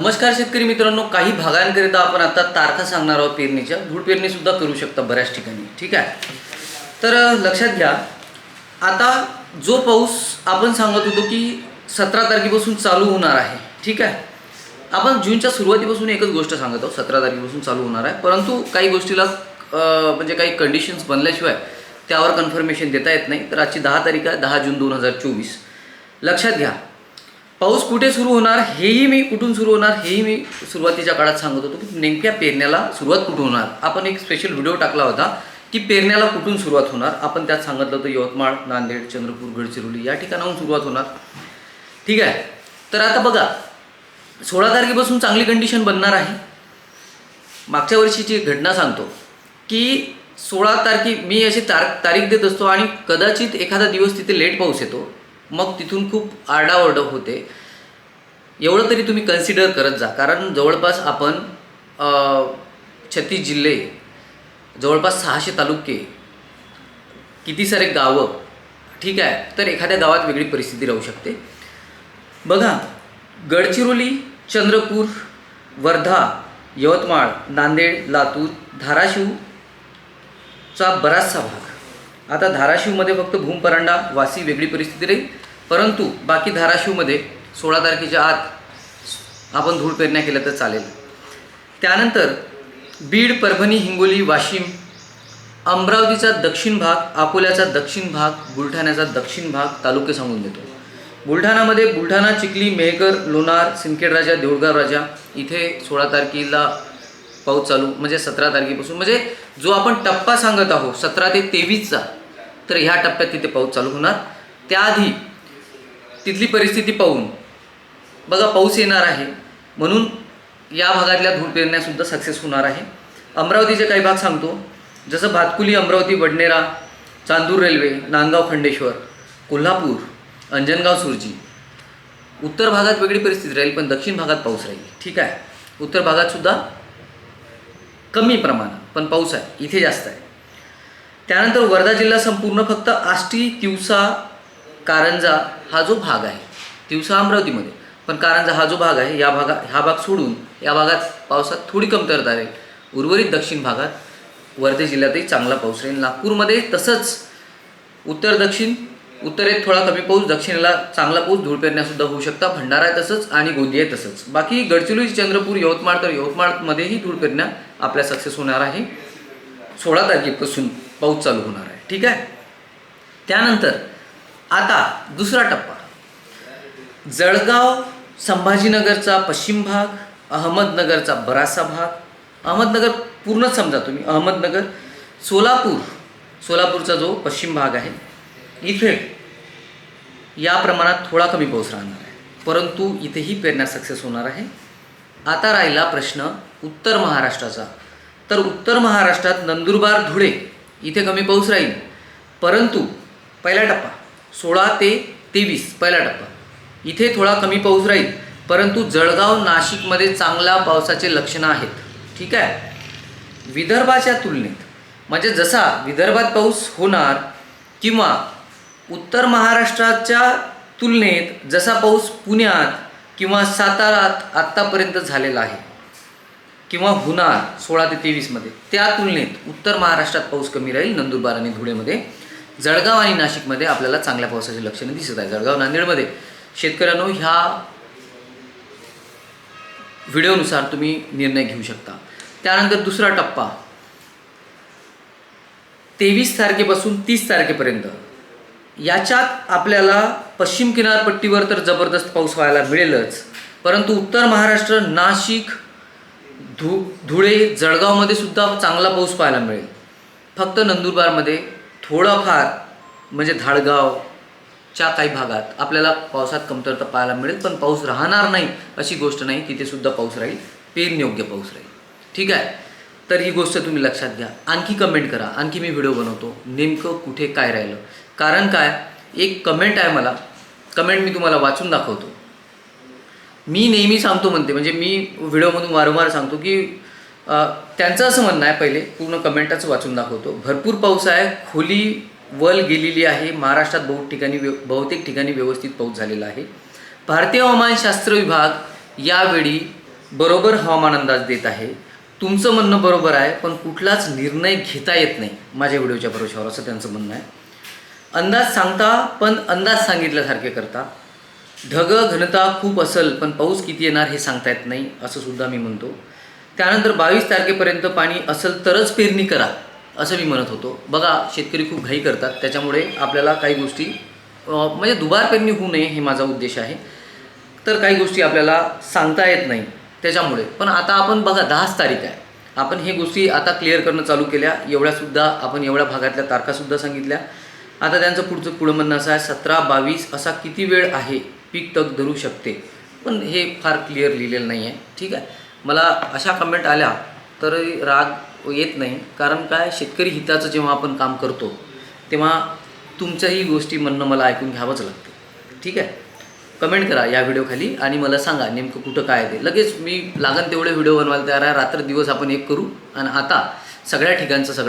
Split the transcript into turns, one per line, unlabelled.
नमस्कार शेतकरी मित्रांनो काही भागांकरिता आपण आता तारखा सांगणार आहोत पेरणीच्या. धूळ पेरणी सुद्धा करू शकता बऱ्याच ठिकाणी ठीक आहे? तर लक्षात घ्या आता जो पाऊस आपण सांगत होतो की सतरा तारखेपासून चालू होणार आहे ठीक आहे? आपण जूनच्या सुरुवातीपासून एकच गोष्ट सांगत आहोत सतरा तारखेपासून चालू होणार आहे. परंतु काही गोष्टीला म्हणजे काही कंडिशन्स बनल्याशिवाय त्यावर कन्फर्मेशन देता येत नाही. तर आजची दहा तारीख आहे दहा जून दोन हजार चोवीस. लक्षात घ्या पाऊस कुठे सुरू होणार हेही मी कुठून सुरू होणार हेही मी सुरुवातीच्या काळात सांगत होतो की नेमक्या पेरण्याला सुरुवात कुठून होणार? आपण एक स्पेशल व्हिडिओ टाकला होता की पेरण्याला कुठून सुरुवात होणार? आपण त्यात सांगितलं होतं यवतमाळ नांदेड चंद्रपूर गडचिरोली या ठिकाणाहून सुरुवात होणार. ठीक आहे? तर आता बघा सोळा तारखेपासून चांगली कंडिशन बनणार आहे. मागच्या वर्षीची एक घटना सांगतो की सोळा तारखे मी अशी तार तारीख देत असतो आणि कदाचित एखादा दिवस तिथे लेट पाऊस येतो. मग तिथून खूप आरडाओरडा होते. एवढं तरी तुम्ही कन्सिडर करत जा. कारण जवळपास आपण छत्तीस जिल्हे जवळपास सहाशे तालुके किती सारे गावं ठीक आहे तर एखाद्या गावात वेगळी परिस्थिती राहू शकते. बघा गडचिरोली चंद्रपूर वर्धा यवतमाळ नांदेड लातूर धाराशिवचा बराचसा भाग. आता धाराशिवमध्ये फक्त भूमपरांडा वासी वेगळी परिस्थिती राहील. परंतु बाकी धाराशिवमध्ये सोळा तारखेच्या आत आपण धूळ पेरण्या केल्या तर चालेल. त्यानंतर बीड परभणी हिंगोली वाशिम अमरावतीचा दक्षिण भाग अकोल्याचा दक्षिण भाग बुलढाण्याचा दक्षिण भाग तालुके सांगून देतो. बुलढाणामध्ये बुलढाणा चिखली मेहकर लोणार सिंदखेड राजा देऊळगाव राजा इथे सोळा तारखेला पाऊस चालू म्हणजे सतरा तारखेपासून. म्हणजे जो आपण टप्पा सांगत आहोत सतरा ते तेवीसचा तर ह्या टप्प्यात तिथे पाऊस चालू होणार. त्याआधी तिथली परिस्थिती पाहून बघा पाऊस येणार आहे म्हणून या भागातल्या धूळ पेरण्यासुद्धा सक्सेस होणार आहे. अमरावतीचे काही भाग सांगतो. जसं भातकुली अमरावती वडनेरा चांदूर रेल्वे नांदगाव खंडेश्वर कोल्हापूर अंजनगाव सुरजी. उत्तर भागात वेगळी परिस्थिती राहील पण दक्षिण भागात पाऊस राहील. ठीक आहे. उत्तर भागातसुद्धा कमी प्रमाणात पण पाऊस आहे. इथे जास्त आहे. त्यानंतर वर्धा जिल्हा संपूर्ण फक्त आष्टी तिवसा कारंजा हा जो भाग आहे. तिवसा अमरावतीमध्ये. पण कारंजा हा जो भाग आहे या भागा हा भाग सोडून या भागात पावसात थोडी कमतरता राहील उर्वरित दक्षिण भागात वर्धे जिल्ह्यातही चांगला पाऊस राहील. नागपूरमध्ये तसंच उत्तर दक्षिण उत्तरेत थोडा कमी पाऊस दक्षिणेला चांगला पाऊस धूळ पेरण्यासुद्धा होऊ शकता. भंडारा आहे तसंच आणि गोंदिया आहे तसंच. बाकी गडचिरोली चंद्रपूर यवतमाळ तर यवतमाळमध्येही धूळ पेरण्या आपल्या सक्सेस होणार आहे. सोळा तारखेपासून पाऊस चालू होणार आहे. ठीक आहे? त्यानंतर आता दुसरा टप्पा. जळगाव संभाजीनगरचा पश्चिम भाग अहमदनगरचा बराचसा भाग. अहमदनगर पूर्णच समजा तुम्ही अहमदनगर. सोलापूर सोलापूरचा जो पश्चिम भाग आहे इथे या प्रमाणात थोडा कमी पाऊस राहणार आहे. परंतु इथेही पेरण्या सक्सेस होणार आहे. आता राहिला प्रश्न उत्तर महाराष्ट्राचा. तर उत्तर महाराष्ट्रात नंदुरबार धुळे इथे कमी पाऊस राहील. परंतु पहिला टप्पा सोळा ते तेवीस पहिला टप्पा. इथे थोडा कमी पाऊस राहील परंतु जळगाव नाशिकमध्ये चांगला पावसाचे लक्षणं आहेत. ठीक आहे? विदर्भाच्या तुलनेत म्हणजे जसा विदर्भात पाऊस होणार किंवा उत्तर महाराष्ट्राच्या तुलनेत जसा पाऊस पुण्यात किंवा सातारात आत्तापर्यंत झालेला आहे. किंवा होणार सोळा ते तेवीसमध्ये त्या तुलनेत उत्तर महाराष्ट्रात पाऊस कमी राहील नंदुरबार आणि धुळेमध्ये. जळगाव आणि नाशिकमध्ये आपल्याला चांगल्या पावसाची लक्षणे दिसत आहे जळगाव नांदेडमध्ये. शेतकऱ्यांनो ह्या व्हिडिओनुसार तुम्ही निर्णय घेऊ शकता. त्यानंतर दुसरा टप्पा. तेवीस तारखेपासून तीस तारखेपर्यंत. याच्यात आपल्याला पश्चिम किनारपट्टीवर तर जबरदस्त पाऊस व्हायला मिळेलच. परंतु उत्तर महाराष्ट्र नाशिक धु धुळे जळगावमध्ये सुद्धा चांगला पाऊस पाहायला मिळेल. फक्त नंदुरबारमध्ये थोडाफार म्हणजे धाडगावच्या काही भागात आपल्याला पावसात कमतरता पाहायला मिळेल पण पाऊस राहणार नाही अशी गोष्ट नाही तिथे सुद्धा पाऊस राहील पेरणयोग्य पाऊस राहील. ठीक आहे? तर ही गोष्ट तुम्ही लक्षात घ्या. आणखी कमेंट करा. आणखी मी व्हिडिओ बनवतो. नेमकं कुठे काय राहिलं? कारण काय? एक कमेंट आहे मला. कमेंट मी तुम्हाला वाचून दाखवतो. मी नेहमी सांगतो म्हणते म्हणजे मी व्हिडिओमधून वारंवार सांगतो की त्यांचं असं म्हणणं आहे पहिले पूर्ण कमेंटच वाचून दाखवतो. भरपूर पाऊस आहे खोली वल गेलेली आहे महाराष्ट्रात बहुत ठिकाणी व्य बहुतेक ठिकाणी व्यवस्थित पाऊस झालेला आहे. भारतीय हवामानशास्त्र विभाग यावेळी बरोबर हवामान अंदाज देत आहे. तुमचं म्हणणं बरोबर आहे पण कुठलाच निर्णय घेता येत नाही माझ्या व्हिडिओच्या भरोशावर असं त्यांचं म्हणणं आहे. अंदाज सांगता पण अंदाज सांगितल्यासारखे करता. ढग घनता खूप असेल पण पाऊस किती येणार हे सांगता येत नाही असं सुद्धा मी म्हणतो. त्यानंतर बावीस तारखेपर्यंत पाणी असेल तरच पेरणी करा असं मी म्हणत होतो. बघा शेतकरी खूप घाई करतात त्याच्यामुळे आपल्याला काही गोष्टी म्हणजे दुबार पेरणी होऊ नये हे माझा उद्देश आहे. तर काही गोष्टी आपल्याला सांगता येत नाही त्याच्यामुळे. पण आता आपण बघा दहाच तारीख आहे. आपण हे गोष्टी आता क्लिअर करणं चालू केल्या. एवढ्यासुद्धा आपण एवढ्या भागातल्या तारखासुद्धा सांगितल्या. आता त्यांचं पुढचं पुढं म्हणणं असं आहे सतरा बावीस असा किती वेळ आहे? पीक तग धरू शकते. पण हे फार क्लिअर लिहिलेलं नाही आहे ठीक आहे? मला अशा कमेंट आल्या तर राग येत नाही. कारण काय? शेतकरी हिताचं जेव्हा आपण काम करतो तेव्हा तुमच्याही गोष्टी म्हणणं मला ऐकून घ्यावंच लागते. ठीक आहे? कमेंट करा या व्हिडिओखाली आणि मला सांगा नेमकं कुठं काय आहे ते. लगेच मी लागन तेवढे व्हिडिओ बनवायला तयार आहे. रात्र दिवस आपण एक करू. आणि आता सगळ्या ठिकाणचं सगळं